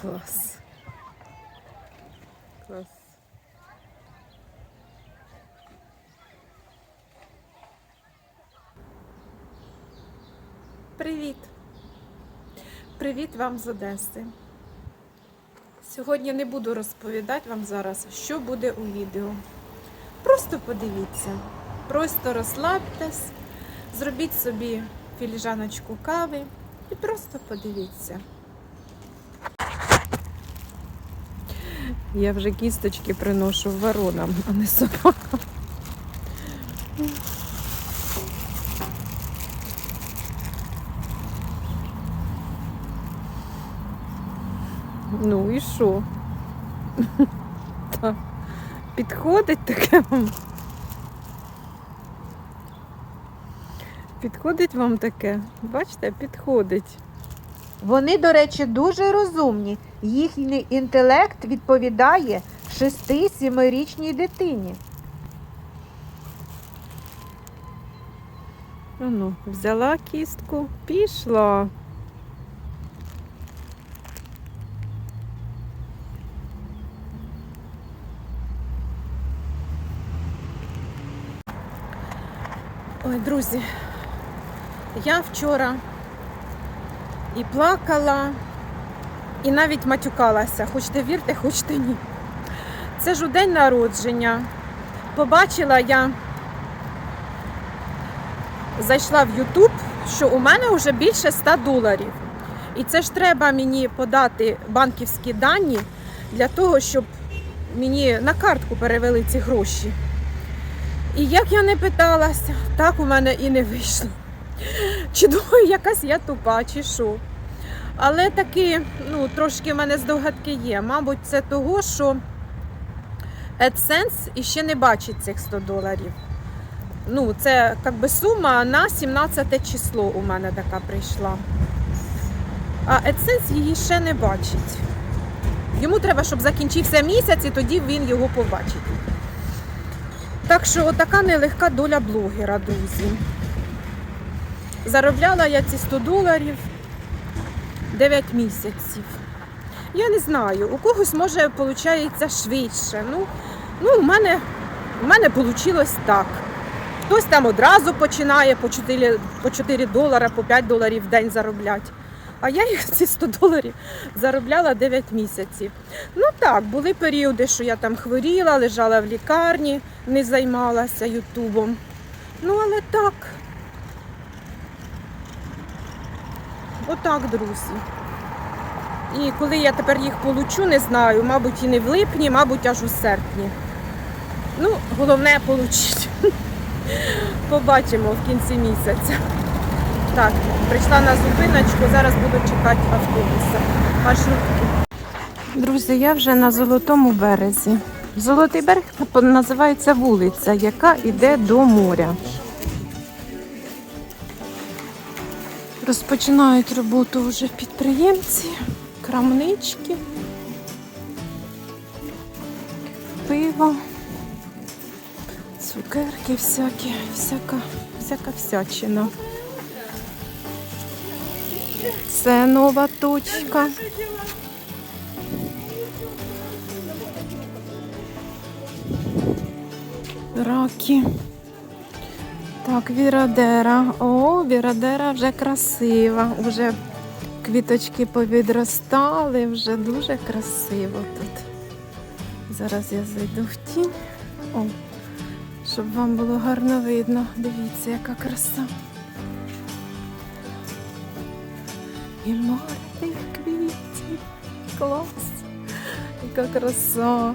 Клас. Клас. Привіт! Привіт вам з Одеси. Сьогодні не буду розповідати вам зараз, що буде у відео. Просто подивіться, просто розслабтесь, зробіть собі філіжаночку кави і просто подивіться. Я вже кісточки приношу воронам, а не собакам. Ну і що? Так. Підходить таке вам? Підходить вам таке? Бачите, підходить. Вони, до речі, дуже розумні. Їхній інтелект відповідає 6-7-річній дитині. Ну, взяла кістку, пішла. Ой, друзі, я вчора і плакала, і навіть матюкалася, хочете вірте, хочете ні. Це ж у день народження. Побачила я зайшла в Ютуб, що у мене вже більше 100 доларів. І це ж треба мені подати банківські дані для того, щоб мені на картку перевели ці гроші. І як я не питалася, так у мене і не вийшло. Чи думаю, якась я тупа, чи що. Але таки, ну, трошки в мене здогадки є. Мабуть, це того, що AdSense іще не бачить цих 100 доларів. Ну, це як би сума на 17 число у мене така прийшла. А AdSense її ще не бачить. Йому треба, щоб закінчився місяць, і тоді він його побачить. Так що отака нелегка доля блогера, друзі. Заробляла я ці 100 доларів 9 місяців. Я не знаю, у когось може виходить швидше. Ну, ну у мене, у мене вийшло так. Хтось там одразу починає по 4, по 4 долара, по 5 доларів в день заробляти. А я їх ці 100 доларів заробляла 9 місяців. Ну так, були періоди, що я там хворіла, лежала в лікарні, не займалася Ютубом. Ну, але так. Отак, друзі. І коли я тепер їх получу, не знаю, мабуть, і не в липні, мабуть, аж у серпні. Ну, головне получити. Побачимо в кінці місяця. Так, прийшла на зупиночку, зараз буду чекати автобуса. Маршрутки. Друзі, я вже на золотому березі. Золотий берег називається вулиця, яка йде до моря. Розпочинають роботу вже підприємці, крамнички, пиво цукерки всякі, всяка, всяка всячина. Це нова точка. Раки. Так, Вірадера. О, Вірадера вже красива. Вже квіточки повідростали, вже дуже красиво тут. Зараз я зайду в тінь. О, щоб вам було гарно видно. Дивіться, яка краса. І море тих квітів. Клас. Яка краса.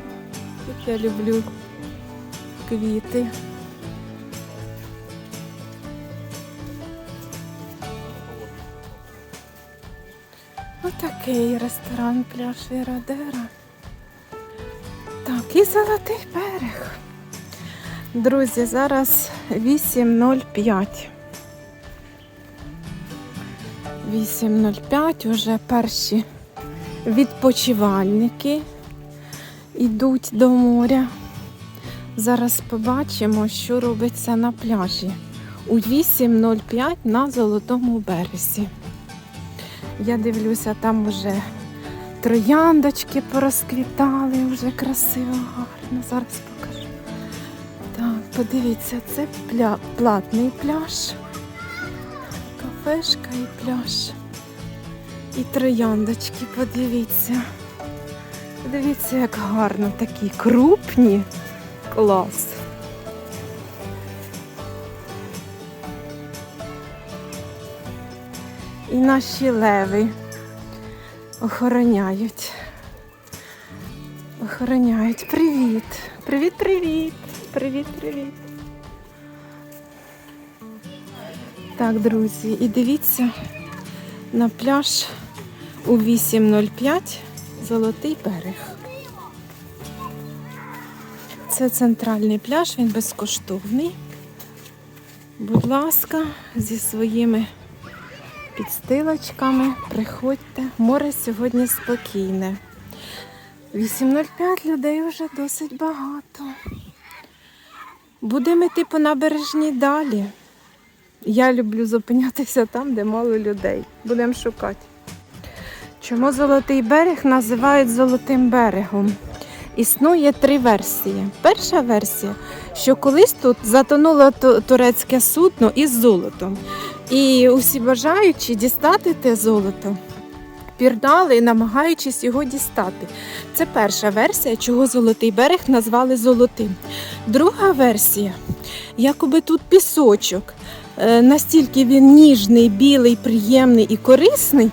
Як я люблю квіти. Отакий ресторан пляж Вірадера. Так, і золотий берег. Друзі, зараз 8.05. 8.05 вже перші відпочивальники йдуть до моря. Зараз побачимо, що робиться на пляжі. У 8.05 на Золотому березі. Я дивлюся, там вже трояндочки порозквітали, вже красиво, гарно. Зараз покажу. Так, подивіться, це пля... платний пляж. Кафешка і пляж. І трояндочки, подивіться. Подивіться, як гарно такі крупні. Клас. І наші леви охороняють. Охороняють. Привіт. Привіт, привіт. Привіт, привіт. Так, друзі, і дивіться на пляж у 8.05 Золотий берег. Це центральний пляж, він безкоштовний. Будь ласка, зі своїми підстилочками приходьте. Море сьогодні спокійне. 8.05 людей вже досить багато. Будемо йти по набережній далі. Я люблю зупинятися там, де мало людей. Будемо шукати. Чому Золотий берег називають Золотим берегом? Існує три версії. Перша версія, що колись тут затонуло турецьке судно із золотом. І усі бажаючи дістати те золото, пірнали, намагаючись його дістати. Це перша версія, чого Золотий берег назвали золотим. Друга версія, якоби тут пісочок. Е, Настільки він ніжний, білий, приємний і корисний,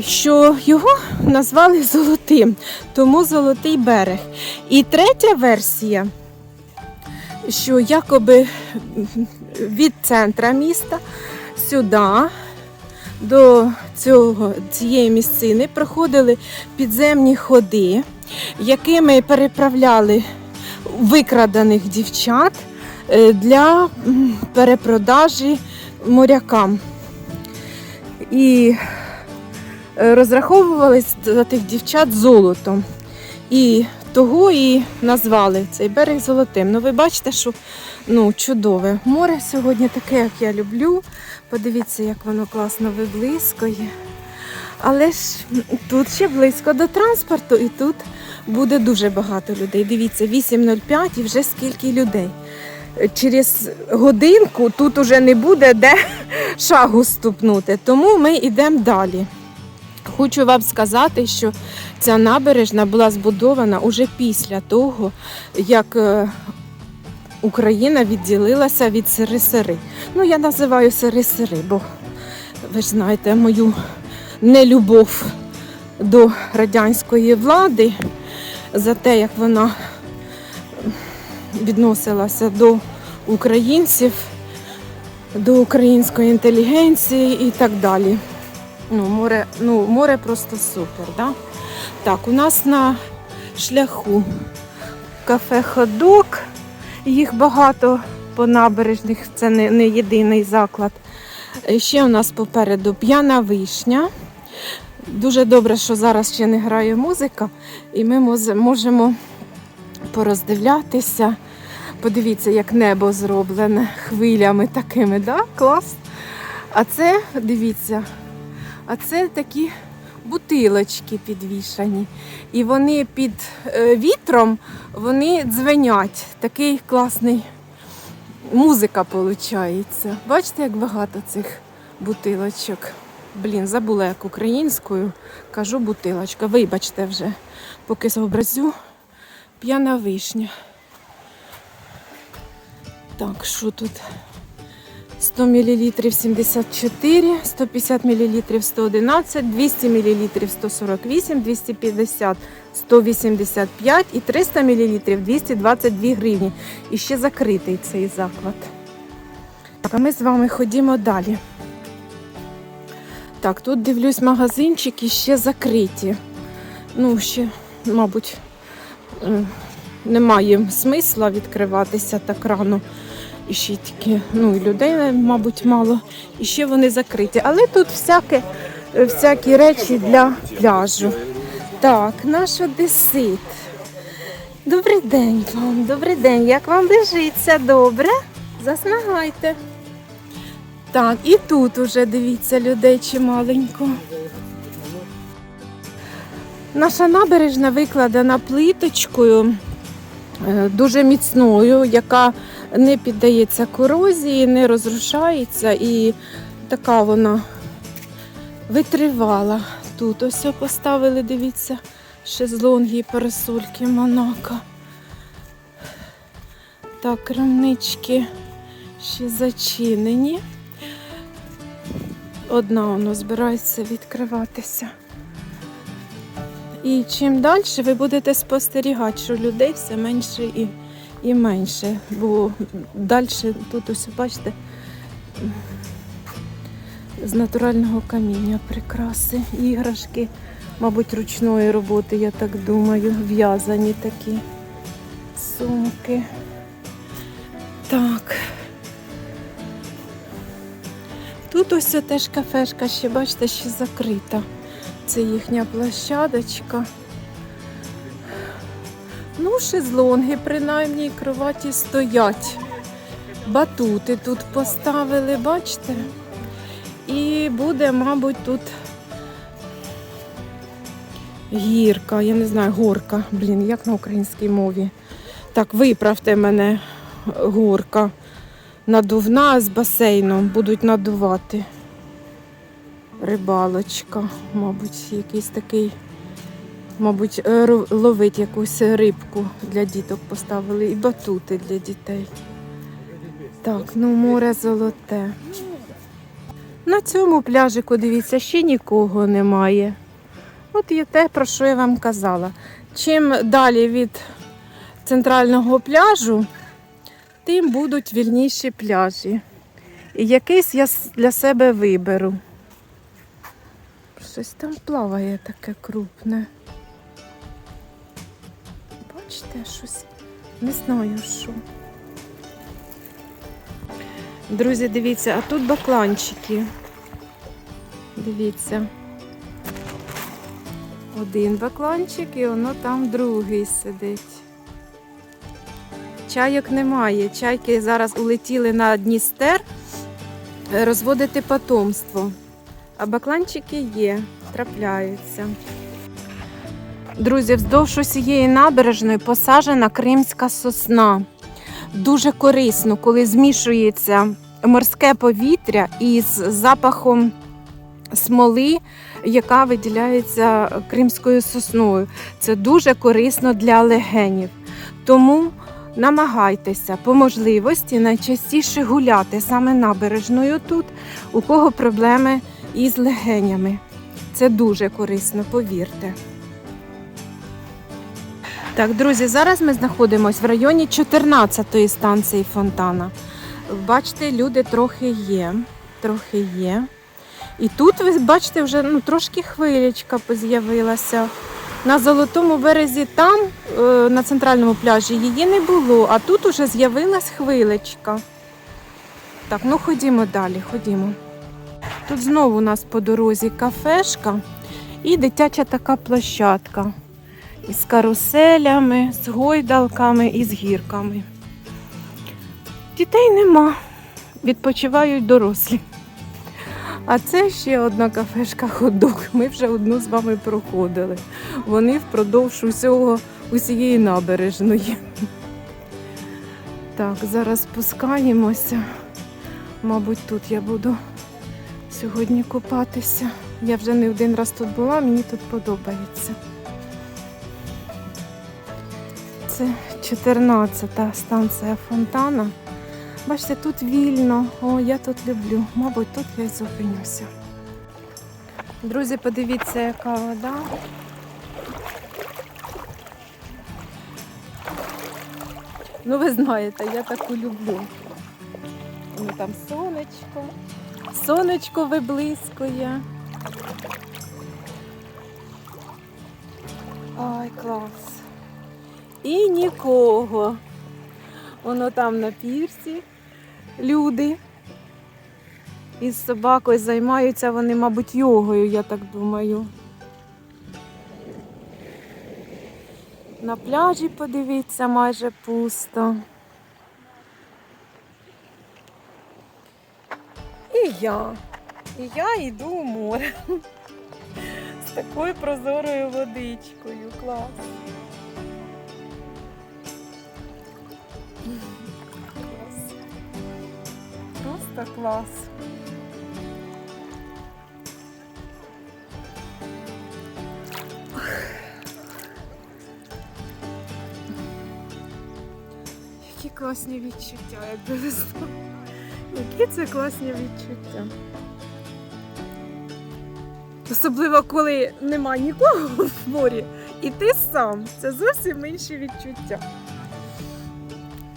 що його назвали золотим, тому золотий берег. І третя версія, що якоби від центра міста сюди до цього, цієї місцини проходили підземні ходи, якими переправляли викрадених дівчат е, для перепродажі морякам. І е, розраховувались за тих дівчат золотом. І того і назвали цей берег золотим. Ну, ви бачите, що ну, чудове море сьогодні таке, як я люблю. Подивіться, як воно класно виблискує. Але ж тут ще близько до транспорту, і тут буде дуже багато людей. Дивіться, 8.05 і вже скільки людей. Через годинку тут уже не буде де шагу ступнути, тому ми йдемо далі. Хочу вам сказати, що ця набережна була збудована уже після того, як е, Україна відділилася від Сири-Сири. Ну, я називаю Сири-Сири, бо ви ж знаєте мою нелюбов до радянської влади за те, як вона відносилася до українців, до української інтелігенції і так далі. Ну, море, ну, море просто супер, да? Так, у нас на шляху кафе Ходок. Їх багато по набережних, це не, не єдиний заклад. Е, Ще у нас попереду п'яна вишня. Дуже добре, що зараз ще не грає музика, і ми можемо пороздивлятися. Подивіться, як небо зроблене хвилями такими, да? клас. А це, дивіться, а це такі бутилочки підвішані. І вони під е, вітром вони дзвенять. Такий класний музика виходить. Бачите, як багато цих бутилочок. Блін, забула як українською. Кажу бутилочка. Вибачте вже, поки зобразю. П'яна вишня. Так, що тут? 100 мл 74, 150 мл 111, 200 мл 148, 250 185 і 300 мл 222 гривні. І ще закритий цей заклад. Так, а ми з вами ходімо далі. Так, тут дивлюсь магазинчики ще закриті. Ну, ще, мабуть, немає смисла відкриватися так рано. І ще тільки, ну, і людей, мабуть, мало. І ще вони закриті. Але тут всяке, е, всякі речі для пляжу. Так, наш одесит. Добрий день вам, добрий день. Як вам лежиться? Добре? Засмагайте. Так, і тут уже дивіться людей чималенько. Наша набережна викладена плиточкою е, дуже міцною, яка не піддається корозії, не розрушається і така вона витривала. Тут ось поставили, дивіться, шезлонги і парасольки Монако. Так, крамнички ще зачинені. Одна воно збирається відкриватися. І чим далі ви будете спостерігати, що людей все менше і, і менше. Бо далі тут ось бачите з натурального каміння прикраси, іграшки, мабуть, ручної роботи, я так думаю, в'язані такі сумки. Так. Тут ось теж кафешка, ще бачите, ще закрита. Це їхня площадочка. Ну, шезлонги, принаймні, кроваті стоять. Батути тут поставили, бачите? І буде, мабуть, тут гірка, я не знаю, горка. Блін, як на українській мові. Так, виправте мене, горка. Надувна з басейном будуть надувати. Рибалочка, мабуть, якийсь такий, мабуть, е, ловить якусь рибку для діток поставили і батути для дітей. Так, ну море золоте. На цьому пляжику, дивіться, ще нікого немає. От є те, про що я вам казала. Чим далі від центрального пляжу, тим будуть вільніші пляжі. І якийсь я для себе виберу. Щось там плаває таке крупне. Бачите, щось не знаю що. Друзі, дивіться, а тут бакланчики. Дивіться. Один бакланчик і воно там другий сидить. Чайок немає. Чайки зараз улетіли на Дністер е, розводити потомство. А бакланчики є, трапляються. Друзі, вздовж усієї набережної посаджена кримська сосна. Дуже корисно, коли змішується морське повітря із запахом смоли, яка виділяється кримською сосною. Це дуже корисно для легенів. Тому намагайтеся по можливості найчастіше гуляти саме набережною тут, у кого проблеми із легенями. Це дуже корисно, повірте. Так, друзі, зараз ми знаходимося в районі 14-ї станції фонтана. Бачите, люди трохи є. Трохи є. І тут ви бачите, вже ну, трошки хвилячка з'явилася. На золотому березі там, е, на центральному пляжі, її не було, а тут уже з'явилась хвилечка. Так, ну ходімо далі, ходімо. Тут знову у нас по дорозі кафешка і дитяча така площадка із каруселями, з гойдалками і з гірками. Дітей нема, відпочивають дорослі. А це ще одна кафешка ходок. Ми вже одну з вами проходили. Вони впродовж усього усієї набережної. Так, зараз спускаємося. Мабуть, тут я буду сьогодні купатися. Я вже не один раз тут була, мені тут подобається. Це 14-та станція фонтана. Бачите, тут вільно. О, я тут люблю. Мабуть, тут я зупинюся. Друзі, подивіться, яка вода. Ну, ви знаєте, я таку люблю. Ну там сонечко. Сонечко виблискує. Ай, клас. І нікого. Воно там на пірсі люди із собакою займаються вони, мабуть, йогою, я так думаю. На пляжі подивіться, майже пусто. І я. І я йду у море. з такою прозорою водичкою. Клас. Клас. Просто клас. Які класні відчуття, якби ви знали. Які це класні відчуття. Особливо, коли нема нікого в морі, і ти сам. Це зовсім інші відчуття.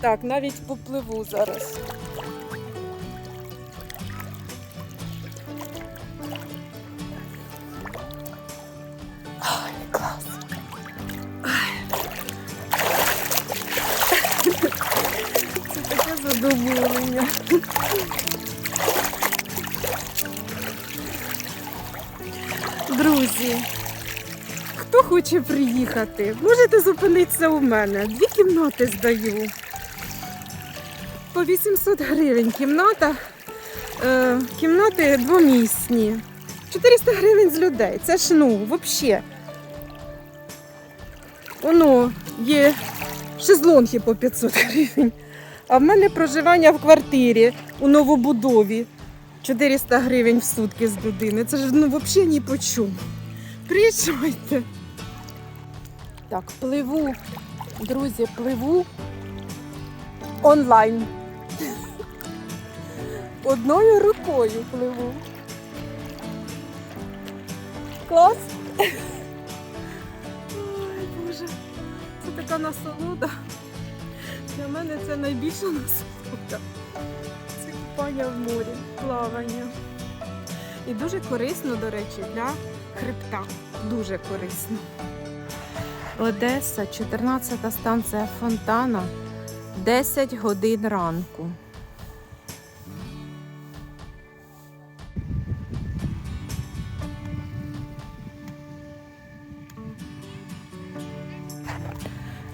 Так, навіть попливу зараз. Ай, клас. Це таке задоволення. Друзі, хто хоче приїхати, можете зупинитися у мене. Дві кімнати здаю. По 800 гривень кімната. Е, кімнати двомісні. 400 гривень з людей. Це ж ну, взагалі. Воно є шезлонги по 500 гривень. А в мене проживання в квартирі у новобудові. 400 гривень в сутки з людини. Це ж ну, взагалі ні по чому. Приїжджайте. Так, пливу, друзі, пливу онлайн. Одною рукою пливу. Клас. Така насолода. Для мене це найбільша насолода. Це купання в морі, плавання. І дуже корисно, до речі, для хребта. Дуже корисно. Одеса, 14 станція Фонтана, 10 годин ранку.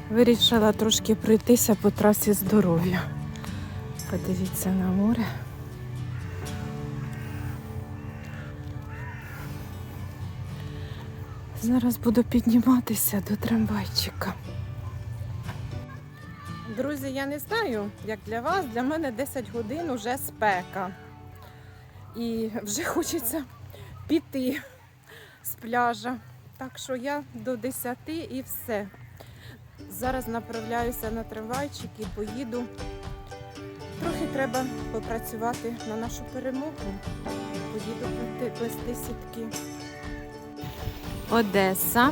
Вирішила трошки пройтися по трасі здоров'я. Подивіться на море. Зараз буду підніматися до трамвайчика. Друзі, я не знаю, як для вас, для мене 10 годин уже спека. І вже хочеться піти з пляжа. Так що я до 10 і все. Зараз направляюся на трамвайчик і поїду. Трохи треба попрацювати на нашу перемогу. Поїду плести, сітки. Одеса.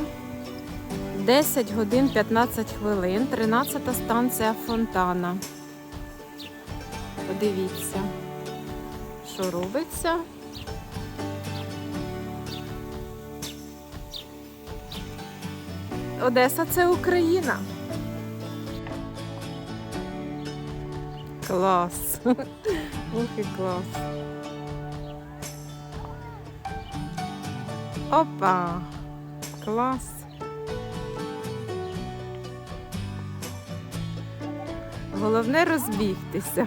10 годин 15 хвилин. 13 станція Фонтана. Подивіться, що робиться. Одеса це Україна. Клас. Ох і клас. Опа. Клас. Головне розбігтися.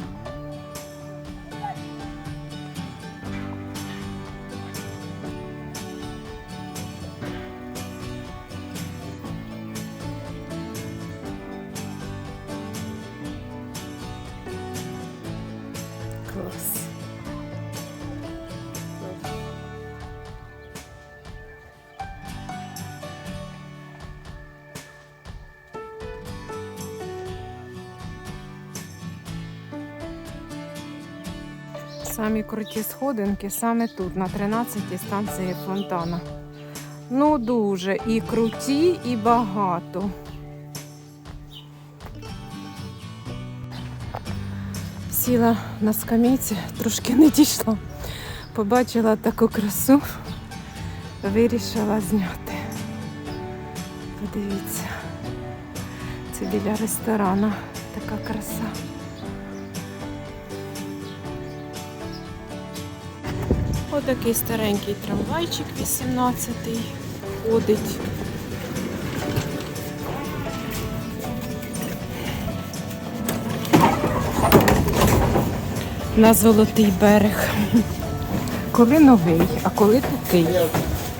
Самі круті сходинки саме тут, на 13-й станції фонтана. Ну, дуже і круті, і багато. Сіла на скамейці, трошки не дійшла. Побачила таку красу, вирішила зняти. Подивіться, це біля ресторана така краса. Отакий старенький трамвайчик 18-й ходить. На золотий берег. Коли новий, а коли такий.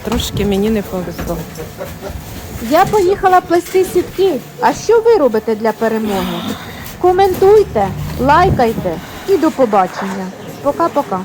трошки мені не повезло. Я поїхала плести сітки. А що ви робите для перемоги? Коментуйте, лайкайте і до побачення. Пока-пока.